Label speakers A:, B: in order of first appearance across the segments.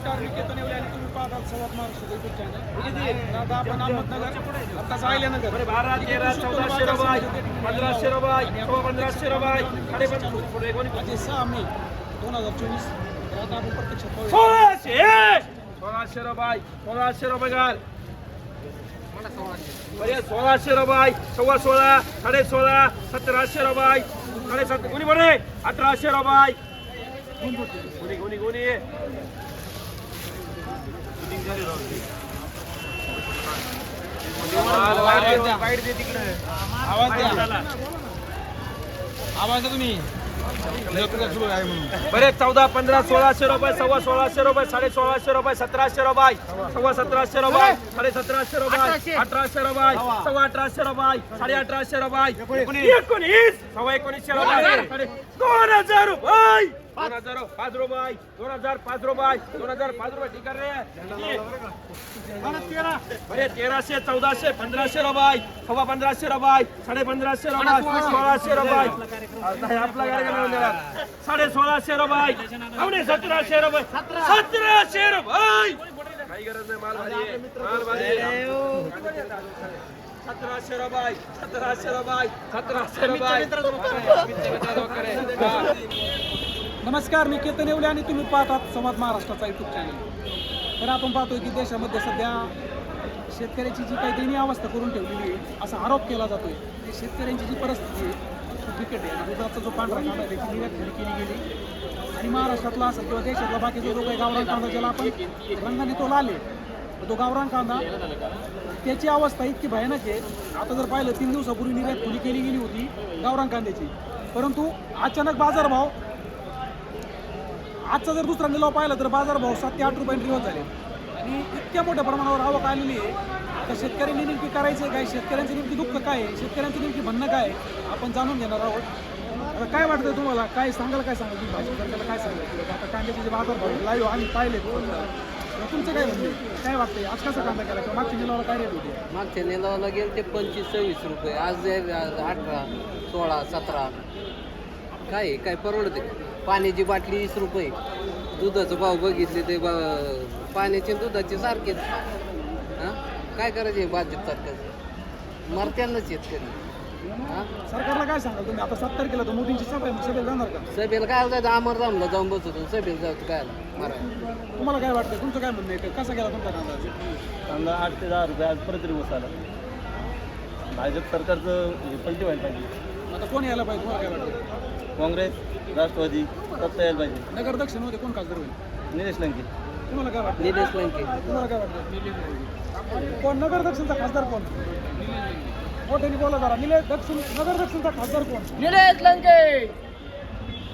A: नमस्कार मी केतन येवले आणि तुम्ही पाहतात संवाद महाराष्ट्र युट्यूब चॅनल आता आपण अहमदनगर आत्ताच आयल्यानगर
B: बारा तेरा चौदाशे रुपये पंधराशे रुपये पंधराशे रुपये
A: આજે सहा मे दोन हजार चोवीस. आता आपण प्रत्यक्ष.
B: सोळाशे सोळाशे रुपये सोळाशे रुपये घाल सोळाशे रुपये सव्वा सोळा साडे सोळा. सतराशे रुपये साडे सात. कोणी बरे? अठराशे रुपये कोणी कोणी कोणी?
A: आवाज आवाज द्या आवाज द्या तुम्ही
B: बरे चौदा पंधरा सोळाशे रुपये सव्वा सोळाशे रुपये साडे सोळाशे रुपये सतराशे रुपये सव्वा सतराशे रुपये साडे सतराशे रुपये अठराशे रुपये सव्वा अठराशे रुपये साडे अठराशे रुपये एकोणीस सव्वा एकोणीसशे रुपये दोन हजार रुपये दोन हजार पाच रुपये दोन हजार पाच रुपये दोन हजार पाच रुपये ठीक आहे तेराशे चौदाशे पंधराशे रुपये सव्वा पंधराशे रुपये साडे पंधराशे रुपये सोळाशे रुपये. आपला कार्यक्रम. साडे सोळाशे रुपये पावणे सतराशे रुपये सतराशे रुपये. काही गरज नाही माल आहे. माल आहे. सतराशे रुपये सतराशे रुपये सतराशे रुपये.
A: नमस्कार मी केतन येवले आणि तुम्ही पाहतात संवाद महाराष्ट्राचा युट्यूब चॅनल तर आपण पाहतोय की देशामध्ये सध्या शेतकऱ्याची जी काही दयनीय अवस्था करून ठेवलेली आहे असा आरोप केला जातोय. की शेतकऱ्यांची जी परिस्थिती आहे खूप बिकट आहे. दुधाचा जो पांढरा कांदा आहे त्याची निर्यात खरी केली गेली. आणि महाराष्ट्रातला असेल किंवा देशातला बाकीचा जो काही गावरान कांदा ज्याला आपण रंगाने तो लाल आहे तो गावरान कांदा त्याची अवस्था इतकी भयानक आहे. आता जर पाहिलं तीन दिवसापूर्वी निर्यात खुली केली गेली होती गावरान कांद्याची. परंतु अचानक बाजारभाव आजचा जर दुसरा निलाव पाहिला तर बाजारभाव सात ते आठ रुपयांनी रिवर्स झाले. आणि इतक्या मोठ्या प्रमाणावर आवक आलेली आहे. आता शेतकऱ्यांनी नेमकी करायचं काय? शेतकऱ्यांचं नेमकी दुःख काय आहे? शेतकऱ्यांचं नेमकी म्हणणं काय आहे? आपण जाणून घेणार आहोत. आता काय वाटतं तुम्हाला? काय सांगाल काय सांगाल? तुम्ही भाजी सरकारला काय सांगाल? आता कांद्याचे जे बाजारभाव लाईव्ह आम्ही पाहिले तुमचं काय म्हणजे काय वाटतंय? आज कसा कांदा केला? मागच्या निलावाला काय रेट होते?
C: मागच्या निलावाला गेले ते पंचवीस सव्वीस रुपये. आज आज अठरा सोळा सतरा. काय आहे, काय परवडते पाण्याची बाटली वीस रुपये. दुधाचा भाव बघितले ते बा- पाण्याचे आणि दुधाचे सारखेच. हां? काय करायचे भाजप सरकारचं? मरत्यांना शेतकरी हां?
A: सरकारला काय सांगाल तुम्ही? आता सात तारखेला तर मोदींची सभा आहे, मग सभेला जाणार का?
C: सभेला काय जायचं अमरधामला जाऊन बसतो सभेला जायचं काय? मारा
A: तुम्हाला काय वाटतं तुमचं काय म्हणणं आहे? कसा गेला तुमचा कांदा?
D: कांदा आठ ते दहा रुपये आज परत आला. भाजप सरकारचं हे पलटी व्हायला पाहिजे.
A: आता कोण यायला पाहिजे? तुम्हाला काय वाटतं
D: काँग्रेस राष्ट्रवादी सत्ता यायला पाहिजे
A: नगर दक्षिणमध्ये कोण खासदार होईल?
D: निलेश लंके.
A: तुम्हाला काय वाटतं?
C: निलेश लंके.
A: तुम्हाला काय वाटतं? कोण? नगर दक्षिणचा खासदार कोण? मोठ्याने बोला जरा. निलेश दक्षिण नगर दक्षिणचा खासदार कोण?
C: निलेश लंके!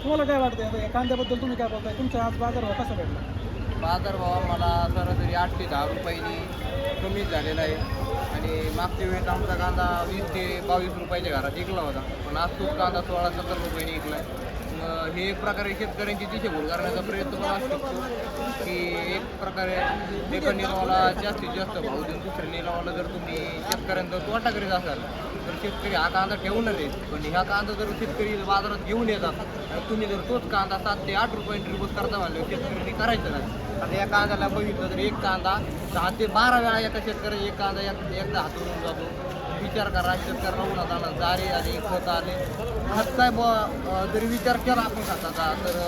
A: तुम्हाला काय वाटतं? आता या कांद्याबद्दल तुम्ही काय बोलताय? तुमचा आज बाजार भाव कसा भेटला?
C: बाजारभाव आम्हाला सरासरी आठ ते दहा रुपयांनी कमी झालेला आहे. आणि मागच्या वेळेस आमचा कांदा वीस ते बावीस रुपयाच्या घरात विकला होता. पण आज तोच कांदा सोळा सत्तर रुपयांनी हे एक प्रकारे शेतकऱ्यांची दिशाभूल करण्याचा प्रयत्न पण असतो. की एक प्रकारे एका निलावाला जास्तीत जास्त भाव देऊन दुसऱ्या निलावाला जर तुम्ही शेतकऱ्यांचा तोटा करीत असाल तर शेतकरी हा कांदा ठेवणार आहे पण ह्या कांदा जर शेतकरी बाजारात घेऊन येतात आणि तुम्ही जर तोच कांदा सात ते आठ रुपयांनी रिपोज करता म्हणले शेतकऱ्यांनी करायचं नाही. आता या कांद्याला बघितलं तर एक कांदा दहा ते बारा वेळा एका शेतकऱ्या एक कांदा एकदा हातून जातो. विचार करा शेतकऱ्याला उन्हात आणा जारे आले खत आले. खत काय ब जरी विचार केला आपण खताचा तर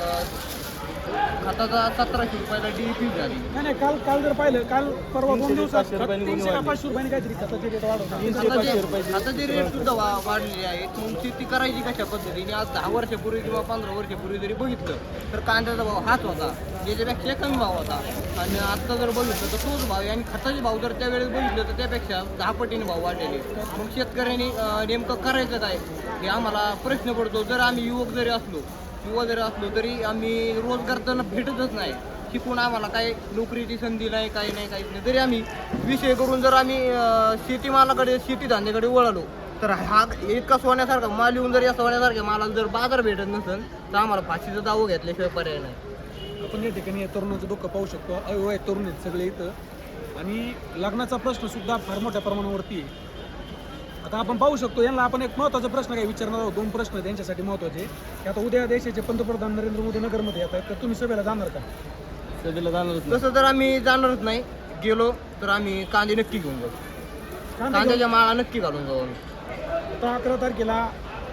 C: खताचा सतराशे रुपयाला डी पी झाली.
A: नाही नाही काल काल जर पाहिलं काल परवा दोन दिवसात तीनशे का. पाचशे रुपयांनी काहीतरी खताचे रेट वाढवतात
C: खताचे खताचे रेट सुद्धा वा वाढलेले आहेत मग शेती करायची कशा पद्धतीने? आज दहा वर्षापूर्वी किंवा पंधरा वर्षापूर्वी जरी बघितलं तर कांद्याचा भाव हाच होता. ज्याच्यापेक्षा कमी भाव होता. आणि आत्ता जर बघितलं तर तोच भाव आहे. आणि खताचे भाव जर त्यावेळेस बघितलं तर त्यापेक्षा दहा पटीने भाव वाढलेले. मग शेतकऱ्यांनी अं, नेमकं करायचं काय? हे आम्हाला प्रश्न पडतो. जर आम्ही युवक जरी असलो युवा जरी असलो तरी आम्ही रोजगार त्यांना भेटतच नाही. शिकून आम्हाला काय नोकरीची संधी नाही काही नाही काहीच नाही. तरी आम्ही विषय करून जर आम्ही शेतीमालाकडे शेतीधान्याकडे वळालो तर हा इतका सोन्यासारखा माल येऊन जर या सोन्यासारख्या मालाला जर बाजार भेटत नसेल तर आम्हाला फाशीचा दावं घेतल्याशिवाय पर्याय नाही.
A: आपण या ठिकाणी या तरुणाचं दुःख पाहू शकतो. अवय तरुण आहेत सगळे इथं. आणि लग्नाचा प्रश्न सुद्धा फार मोठ्या प्रमाणावरती आहे. आता आपण पाहू शकतो यांना आपण एक महत्त्वाचा प्रश्न काही विचारणार आहोत? दोन प्रश्न आहेत त्यांच्यासाठी महत्त्वाचे. की आता उद्या देशाचे पंतप्रधान नरेंद्र मोदी नगरमध्ये येतात तर तुम्ही सभेला जाणार का?
D: सभेला जाणारच नाही.
C: तसं तर आम्ही जाणारच नाही. गेलो तर आम्ही कांदे नक्की घेऊन जाऊ.
A: कांदा
C: कांद्याच्या माळा नक्की घालून जाऊ आम्ही.
A: आता अकरा तारखेला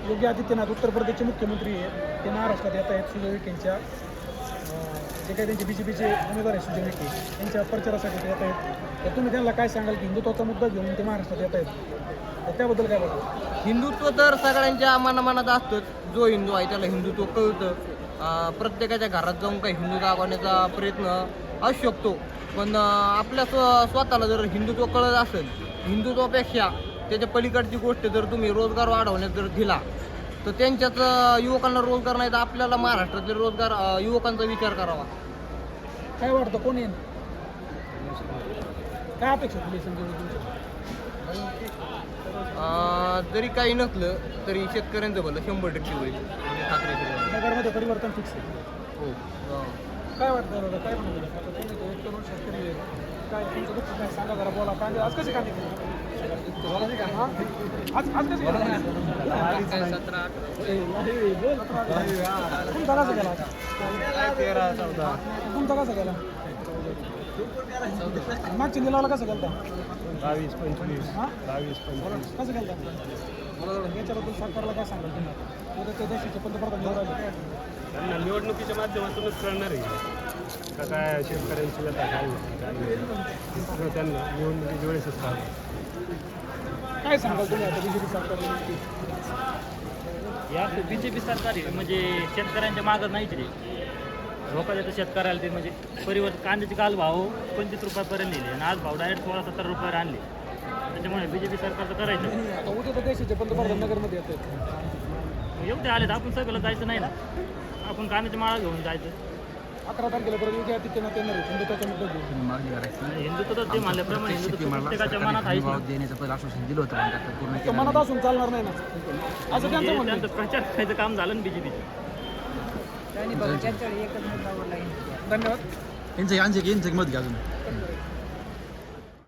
A: योगी आदित्यनाथ उत्तर प्रदेशचे मुख्यमंत्री आहेत. ते महाराष्ट्रात येत आहेत सुजय विखेंच्या जे काही त्यांचे बी जे पीचे उमेदवार आहेत सुजय विखे त्यांच्या प्रचारासाठी ते येत आहेत. तर तुम्ही त्यांना काय सांगाल की हिंदुत्वाचा मुद्दा घेऊन ते महाराष्ट्रात येत आहेत? तर त्याबद्दल काय बोलतो
C: हिंदुत्व तर सगळ्यांच्या मनामनात असतंच. जो हिंदू आहे त्याला हिंदुत्व कळतं. प्रत्येकाच्या घरात जाऊन काही हिंदू दाखवण्याचा प्रयत्न असू शकतो. पण आपल्या स्व स्वतःला जर हिंदुत्व कळत असेल हिंदुत्वापेक्षा त्याच्या पलीकडची गोष्ट जर तुम्ही रोजगार वाढवण्यात जर दिला तर त्यांच्याच युवकांना रोजगार नाही तर आपल्याला महाराष्ट्रातले रोजगार युवकांचा विचार करावा.
A: काय वाटतं कोण येईल काय अपेक्षा
C: जरी काही नसलं तरी शेतकऱ्यांचं भलं शंभर टक्के होईल. आहे.
A: नगरमध्ये परिवर्तन फिक्स आहे.
C: हो.
A: काय वाटतं दादा? काय म्हणतो एक तरुण शेतकरी. काय तुमचं दुःख काय? सांगा जरा बोला. कांदे आज कसे कांदे? आज आज केले? तुमचा कसा गेला तुमचा कसा गेला मागच्या निलावाला कसं गेलता?
D: बावीस पंचवीस.
A: हा?
D: बावीस पंचवीस.
A: कसं गेलता? याच्याबद्दल सरकारला काय सांगाल तुम्ही? उद्या त्या देशाचे पंतप्रधान निवडून आले.
D: त्यांना निवडणुकीच्या माध्यमातूनच कळणार आहे. का काय शेतकऱ्यांची व्यथा काय आहे, काय नाही. सगळं त्यांना निवडणुकीच्या वेळेसच कळणार
A: काय सांगाल तुम्ही आता बीजेपी सरकारने
E: या बी जे पी सरकार आहे म्हणजे शेतकऱ्यांच्या मागं नाहीच रे धोका देतं शेतकऱ्याला ते म्हणजे परिवर्तन कांद्याचे काल भाव पंचवीस रुपयापर्यंत नेले आणि आज भाव डायरेक्ट सोळा सत्तर रुपयावर आणले. त्याच्यामुळे बी जे पी सरकारचं करायचं.
A: आता उद्या तर देशाचे पंतप्रधान नगरमध्ये येतात.
E: मग एवढे आले तर आपण सगळं जायचं नाही ना. आपण कांद्याची माळा घेऊन जायचं.
A: अकरा तारखेला परत योगी आदित्यनाथ येणार आहे हिंदुत्वाचा मुद्दा घेऊन
E: आणि हिंदुत्व तर ते म्हणल्याप्रमाणे हिंदुत्व प्रत्येकाच्या मनात
F: देण्याचं पहिलं आश्वासन दिलं होतं पूर्ण
A: मनात असून चालणार नाही ना. असं आहे.
E: त्यांचं प्रचार करायचं काम झालं ना बीजेपीचं
A: धन्यवाद.
F: यांचं यांचे मत घ्या अजून.